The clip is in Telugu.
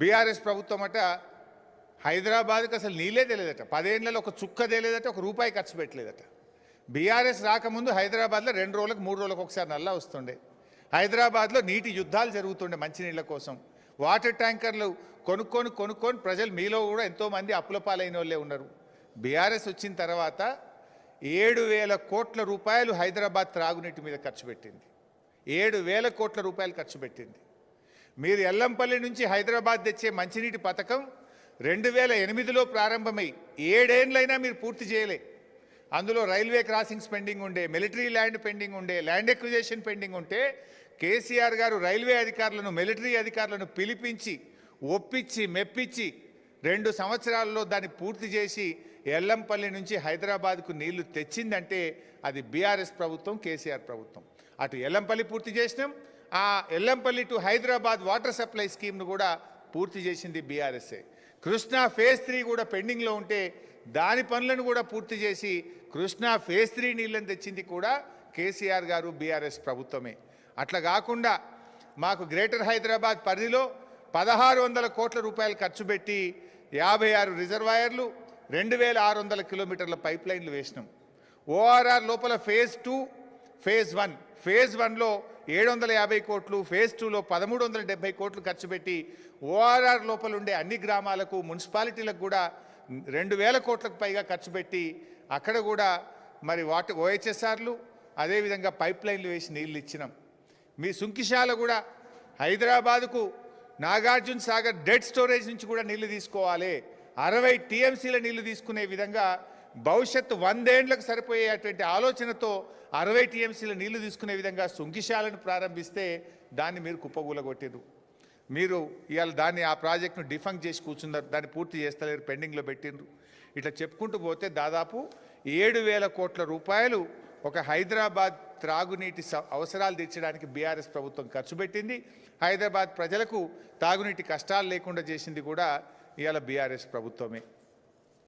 బీఆర్ఎస్ ప్రభుత్వం అట హైదరాబాద్కి అసలు నీళ్ళే తెలియదట పదేళ్ళలో ఒక చుక్క తెలియదట ఒక రూపాయి ఖర్చు పెట్టలేదట. బీఆర్ఎస్ రాకముందు హైదరాబాద్లో రెండు రోజులకు మూడు రోజులకు ఒకసారి నల్లా వస్తుండే. హైదరాబాద్లో నీటి యుద్ధాలు జరుగుతుండే మంచినీళ్ళ కోసం. వాటర్ ట్యాంకర్లు కొనుక్కొని కొనుక్కొని ప్రజలు మీలో కూడా ఎంతోమంది అప్పుల పాలైన వాళ్ళే ఉన్నారు. బీఆర్ఎస్ వచ్చిన తర్వాత ఏడు వేల కోట్ల రూపాయలు హైదరాబాద్ త్రాగునీటి మీద ఖర్చు పెట్టింది. ఏడు వేల కోట్ల రూపాయలు ఖర్చు పెట్టింది. మీరు ఎల్లంపల్లి నుంచి హైదరాబాద్ తెచ్చే మంచినీటి పథకం రెండు వేల ఎనిమిదిలో ప్రారంభమై ఏడేండ్లైనా మీరు పూర్తి చేయలే. అందులో రైల్వే క్రాసింగ్స్ పెండింగ్ ఉండే మిలిటరీ ల్యాండ్ పెండింగ్ ఉండే ల్యాండ్ ఎక్విజేషన్ పెండింగ్ ఉంటే కేసీఆర్ గారు రైల్వే అధికారులను మిలిటరీ అధికారులను పిలిపించి ఒప్పించి మెప్పించి రెండు సంవత్సరాల్లో దాన్ని పూర్తి చేసి ఎల్లంపల్లి నుంచి హైదరాబాద్కు నీళ్ళు తెచ్చిందంటే అది బీఆర్ఎస్ ప్రభుత్వం కేసీఆర్ ప్రభుత్వం. అటు ఎల్లంపల్లి పూర్తి చేసినాం ఆ Yellampalli to Hyderabad water supply స్కీమ్ను కూడా పూర్తి చేసింది బీఆర్ఎస్ఏ. కృష్ణా ఫేజ్ త్రీ కూడా పెండింగ్లో ఉంటే దాని పనులను కూడా పూర్తి చేసి కృష్ణా ఫేజ్ త్రీ నీళ్ళని తెచ్చింది కూడా కేసీఆర్ గారు బీఆర్ఎస్ ప్రభుత్వమే. అట్లా కాకుండా మాకు గ్రేటర్ హైదరాబాద్ పరిధిలో పదహారు వందల కోట్ల రూపాయలు ఖర్చు పెట్టి యాభై ఆరు రిజర్వాయర్లు రెండు వేల ఆరు వందల కిలోమీటర్ల పైప్ లైన్లు వేసినాం ఓఆర్ఆర్ లోపల phase two phase one phase వన్లో ఏడు వందల యాభై కోట్లు ఫేజ్ టూలో పదమూడు వందల డెబ్బై కోట్లు ఖర్చు పెట్టి ఓఆర్ఆర్ లోపల ఉండే అన్ని గ్రామాలకు మున్సిపాలిటీలకు కూడా రెండు వేల కోట్లకు పైగా ఖర్చు పెట్టి అక్కడ కూడా మరి వాటర్ ఓహెచ్ఎస్ఆర్లు అదేవిధంగా పైప్ లైన్లు వేసి నీళ్ళు ఇచ్చినాం. మీ సుంకిశాల కూడా హైదరాబాదుకు నాగార్జున సాగర్ డెడ్ స్టోరేజ్ నుంచి కూడా నీళ్ళు తీసుకోవాలి. అరవై టీఎంసీల నీళ్ళు తీసుకునే విధంగా భవిష్యత్తు వందేండ్లకు సరిపోయేటువంటి ఆలోచనతో అరవై టీఎంసీల నీళ్ళు తీసుకునే విధంగా సుంకిశాలను ప్రారంభిస్తే దాన్ని మీరు కుప్పగూలగొట్టారు మీరు ఇవాళ దాన్ని ఆ ప్రాజెక్ట్ను డిఫంక్ చేసి కూర్చున్నారు దాన్ని పూర్తి చేస్తలేరు పెండింగ్లో పెట్టిండ్రు ఇట్లా చెప్పుకుంటూ పోతే దాదాపు ఏడు వేల కోట్ల రూపాయలు ఒక హైదరాబాద్ త్రాగునీటి స- అవసరాలు తీర్చడానికి బీఆర్ఎస్ ప్రభుత్వం ఖర్చు పెట్టింది. హైదరాబాద్ ప్రజలకు తాగునీటి కష్టాలు లేకుండా చేసింది కూడా ఇవాళ బీఆర్ఎస్ ప్రభుత్వమే.